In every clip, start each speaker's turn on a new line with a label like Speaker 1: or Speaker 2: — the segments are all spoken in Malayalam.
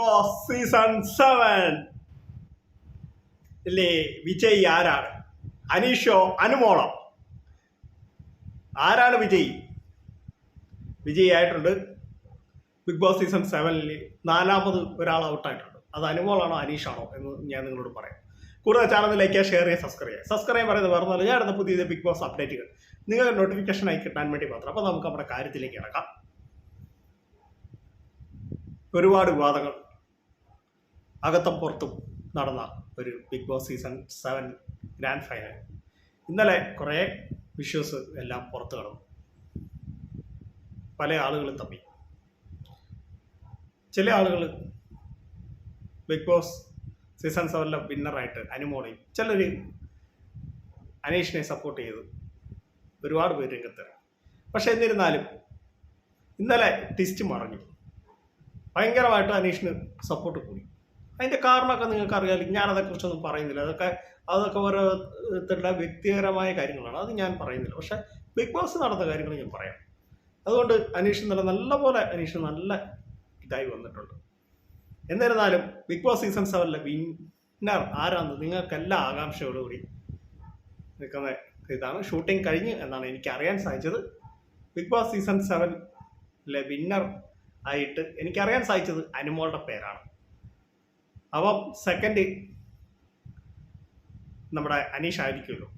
Speaker 1: സീസൺ സെവൻ ഇല്ലേ വിജയ് ആരാണ്? അനീഷോ അനുമോളോ. ആരാണ് വിജയ്? വിജയ് ആയിട്ടുണ്ട്. ബിഗ് ബോസ് സീസൺ സെവനിൽ നാലാമത് ഒരാൾ ഔട്ടായിട്ടുണ്ട് അത് അനുമോളാണോ അനീഷാണോ എന്ന് ഞാൻ നിങ്ങളോട് പറയാം. കൂടുതൽ ചാനൽ ലൈക്ക് ഷെയർ ചെയ്യുക സബ്സ്ക്രൈബ് ചെയ്യുക. സബ്സ്ക്രൈബ് പറയുന്നത് ഒന്നുമല്ല. ഞാൻ അടുത്ത പുതിയ ബിഗ് ബോസ് അപ്ഡേറ്റുകൾ നിങ്ങൾക്ക് നോട്ടിഫിക്കേഷൻ ആയി കിട്ടാൻ വേണ്ടി മാത്രം. അപ്പോൾ നമുക്ക് നമ്മുടെ കാര്യത്തിലേക്ക് ഇറക്കാം. ഒരുപാട് വിവാദങ്ങൾ. അകത്തും പുറത്തും നടന്ന ഒരു Bigg Boss season seven grand final ഇന്നലെ കുറേ വിഷ്വസ് എല്ലാം പുറത്തു കടന്നു. പല ആളുകളും തമ്മി ചില ആളുകൾ ബിഗ് ബോസ് സീസൺ സെവനിലെ വിന്നറായിട്ട് അനുമോളെയും ചിലർ അനീഷിനെ സപ്പോർട്ട് ചെയ്തു. ഒരുപാട് പേര് രംഗത്ത് പക്ഷെ എന്നിരുന്നാലും ഇന്നലെ ടിസ്റ്റ് മറഞ്ഞു. ഭയങ്കരമായിട്ട് അനീഷിന് സപ്പോർട്ട് കൂടി. അതിന്റെ കാരണമൊക്കെ നിങ്ങൾക്ക് അറിയാം ഞാനതേക്കുറിച്ചൊന്നും പറയുന്നില്ല. അതൊക്കെ അതൊക്കെ ഓരോരുത്തരുടെ വ്യക്തിപരമായ കാര്യങ്ങളാണ്. അത് ഞാൻ പറയുന്നില്ല. പക്ഷെ ബിഗ് ബോസ് നടന്ന കാര്യങ്ങൾ ഞാൻ പറയാം. അതുകൊണ്ട് അനീഷ് നല്ല നല്ല പോലെ അനീഷ് നല്ല ഇതായി വന്നിട്ടുണ്ട്. എന്നിരുന്നാലും ബിഗ് ബോസ് സീസൺ സെവനിലെ വിന്നർ ആരാന്ന് നിങ്ങൾക്കെല്ലാ ആകാംക്ഷയോടുകൂടി നിൽക്കുന്ന ഇതാണ്. ഷൂട്ടിംഗ് കഴിഞ്ഞ് എന്നാണ് എനിക്ക് അറിയാൻ സാധിച്ചത്. ബിഗ് ബോസ് സീസൺ സെവനിലെ വിന്നർ ആയിട്ട് എനിക്കറിയാൻ സാധിച്ചത് അനുമോളുടെ പേരാണ്. അപ്പം സെക്കൻഡ് നമ്മുടെ അനീഷ് ആയിരിക്കുമല്ലോ.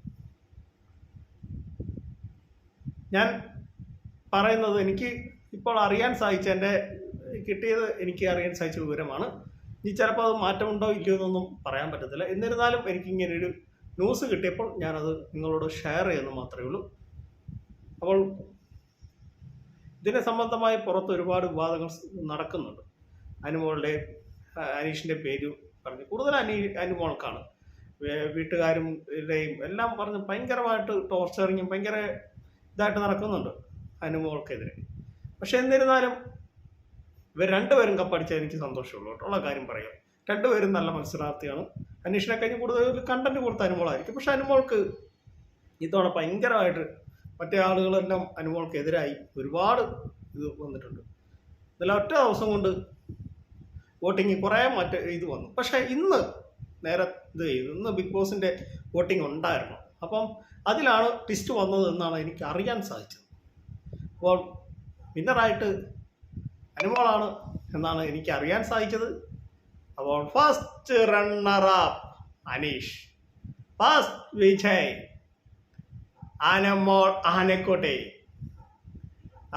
Speaker 1: ഞാൻ പറയുന്നത് എനിക്ക് ഇപ്പോൾ അറിയാൻ സാധിച്ച എന്റെ കിട്ടിയത് എനിക്ക് അറിയാൻ സാധിച്ച വിവരമാണ്. ഇനി ചിലപ്പോൾ അത് മാറ്റമുണ്ടോ ഇല്ലയോ എന്നൊന്നും പറയാൻ പറ്റത്തില്ല. എന്നിരുന്നാലും എനിക്ക് ഇങ്ങനെ ഒരു ന്യൂസ് കിട്ടിയപ്പോൾ ഞാനത് നിങ്ങളോട് ഷെയർ ചെയ്യുന്നു മാത്രമേ ഉള്ളൂ. അപ്പോൾ ഇതിനെ സംബന്ധമായി പുറത്ത് ഒരുപാട് വിവാദങ്ങൾ നടക്കുന്നുണ്ട്. അനുമോളുടെ അനീഷിന്റെ പേര് പറഞ്ഞു. കൂടുതൽ അനി അനുമോൾക്കാണ് വീട്ടുകാരും എല്ലാം പറഞ്ഞ് ഭയങ്കരമായിട്ട് ടോർച്ചറിങ്ങും ഭയങ്കര ഇതായിട്ട് നടക്കുന്നുണ്ട് അനുമോൾക്കെതിരെ പക്ഷെ എന്നിരുന്നാലും ഇവർ രണ്ടുപേരും കപ്പടിച്ചാൽ എനിക്ക് സന്തോഷമുള്ളൂ കേട്ടോ. ഉള്ള കാര്യം പറയാം. രണ്ടുപേരും നല്ല മത്സരാർത്ഥിയാണ്. അനീഷിനെ കഴിഞ്ഞ് കൂടുതൽ കണ്ടന്റ് കൊടുത്ത അനുമോളായിരിക്കും പക്ഷെ അനുമോൾക്ക് ഇത്തവണ ഭയങ്കരമായിട്ട് മറ്റേ ആളുകളെല്ലാം അനുമോൾക്ക് എതിരായി ഒരുപാട് ഇത് വന്നിട്ടുണ്ട്. എന്നാലും ഒറ്റ ദിവസം കൊണ്ട് വോട്ടിങ് കുറേ മറ്റ് ഇത് വന്നു. പക്ഷേ ഇന്ന് നേരെ ഇത് ചെയ്തു. ഇന്ന് ബിഗ് ബോസിന്റെ വോട്ടിംഗ് ഉണ്ടായിരുന്നു. അപ്പം അതിലാണ് ട്വിസ്റ്റ് വന്നത് എന്നാണ് എനിക്ക് അറിയാൻ സാധിച്ചത്. അപ്പോൾ വിന്നറായിട്ട് അനുമോളാണ് എന്നാണ് എനിക്ക് അറിയാൻ സാധിച്ചത്. അപ്പോൾ first runner up Aneesh first Vijay Anamol ആനക്കോട്ടെ.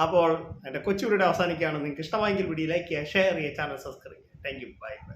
Speaker 1: അപ്പോൾ എന്റെ കൊച്ചുകൂടെ അവസാനിക്കുകയാണ്. നിങ്ങൾക്ക് ഇഷ്ടമായെങ്കിൽ വീഡിയോ ലൈക്ക് ചെയ്യുക ഷെയർ ചെയ്യുക channel subscribe Thank you. Bye.